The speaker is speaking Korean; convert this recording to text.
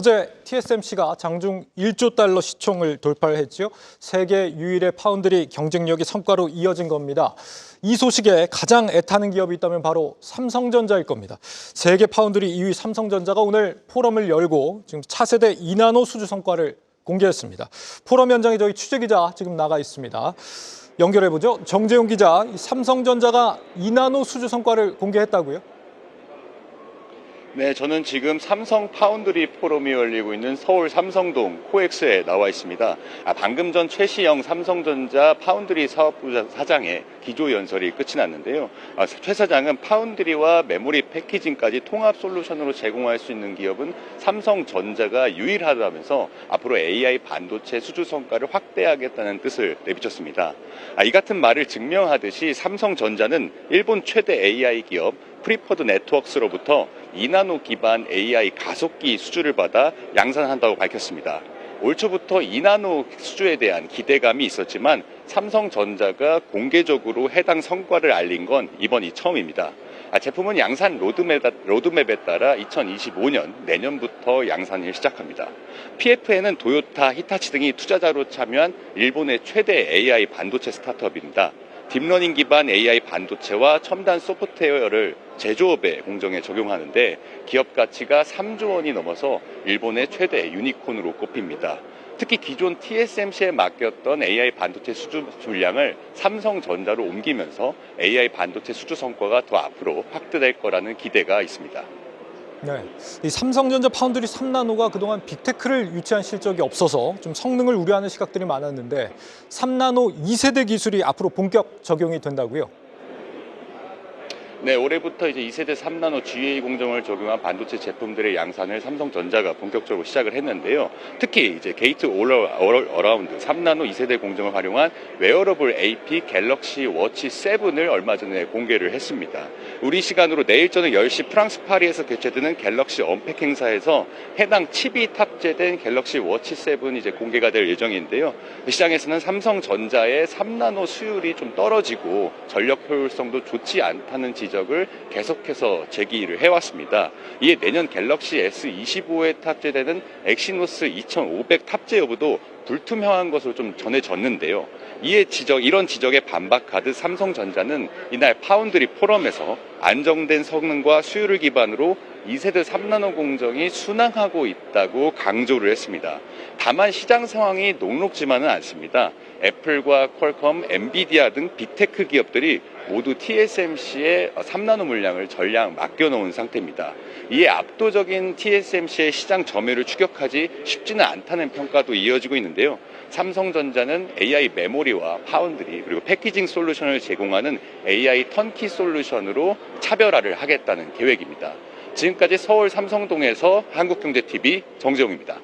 어제 TSMC가 장중 1조 달러 시총을 돌파했지요. 세계 유일의 파운드리 경쟁력이 성과로 이어진 겁니다. 이 소식에 가장 애타는 기업이 있다면 바로 삼성전자일 겁니다. 세계 파운드리 2위 삼성전자가 오늘 포럼을 열고 지금 차세대 2나노 수주 성과를 공개했습니다. 포럼 현장에 저희 취재 기자 지금 나가 있습니다. 연결해 보죠. 정재용 기자, 이 삼성전자가 2나노 수주 성과를 공개했다고요? 네, 저는 지금 삼성 파운드리 포럼이 열리고 있는 서울 삼성동 코엑스에 나와 있습니다. 아, 방금 전 최시영 삼성전자 파운드리 사업부 사장의 기조 연설이 끝이 났는데요. 아, 최 사장은 파운드리와 메모리 패키징까지 통합 솔루션으로 제공할 수 있는 기업은 삼성전자가 유일하다면서 앞으로 AI 반도체 수주 성과를 확대하겠다는 뜻을 내비쳤습니다. 아, 이 같은 말을 증명하듯이 삼성전자는 일본 최대 AI 기업 프리퍼드 네트워크스로부터 2나노 기반 AI 가속기 수주를 받아 양산한다고 밝혔습니다. 올 초부터 2나노 수주에 대한 기대감이 있었지만 삼성전자가 공개적으로 해당 성과를 알린 건 이번이 처음입니다. 아, 제품은 양산 로드맵, 로드맵에 따라 2025년 내년부터 양산을 시작합니다. PF에는 도요타, 히타치 등이 투자자로 참여한 일본의 최대 AI 반도체 스타트업입니다. 딥러닝 기반 AI 반도체와 첨단 소프트웨어를 제조업의 공정에 적용하는데 기업 가치가 3조 원이 넘어서 일본의 최대 유니콘으로 꼽힙니다. 특히 기존 TSMC에 맡겼던 AI 반도체 수주 분량을 삼성전자로 옮기면서 AI 반도체 수주 성과가 더 앞으로 확대될 거라는 기대가 있습니다. 네. 이 삼성전자 파운드리 3나노가 그동안 빅테크를 유치한 실적이 없어서 좀 성능을 우려하는 시각들이 많았는데 3나노 2세대 기술이 앞으로 본격 적용이 된다고요? 네, 올해부터 이제 2세대 3나노 GA 공정을 적용한 반도체 제품들의 양산을 삼성전자가 본격적으로 시작을 했는데요. 특히 이제 게이트 어라운드 3나노 2세대 공정을 활용한 웨어러블 AP 갤럭시 워치 7을 얼마 전에 공개를 했습니다. 우리 시간으로 내일 저녁 10시 프랑스 파리에서 개최되는 갤럭시 언팩 행사에서 해당 칩이 탑재된 갤럭시 워치 7이 이제 공개가 될 예정인데요. 시장에서는 삼성전자의 3나노 수율이 좀 떨어지고 전력 효율성도 좋지 않다는 지적 을 계속해서 제기를 해왔습니다. 이에 내년 갤럭시 S25에 탑재되는 엑시노스 2500 탑재 여부도 불투명한 것으로 좀 전해졌는데요. 이에 지적, 이런 지적에 반박하듯 삼성전자는 이날 파운드리 포럼에서 안정된 성능과 수율을 기반으로 2세대 3나노 공정이 순항하고 있다고 강조를 했습니다. 다만 시장 상황이 녹록지만은 않습니다. 애플과 퀄컴, 엔비디아 등 빅테크 기업들이 모두 TSMC의 3나노 물량을 전량 맡겨놓은 상태입니다. 이에 압도적인 TSMC의 시장 점유율을 추격하지 쉽지는 않다는 평가도 이어지고 있는데요. 삼성전자는 AI 메모리와 파운드리 그리고 패키징 솔루션을 제공하는 AI 턴키 솔루션으로 차별화를 하겠다는 계획입니다. 지금까지 서울 삼성동에서 한국경제TV 정재용입니다.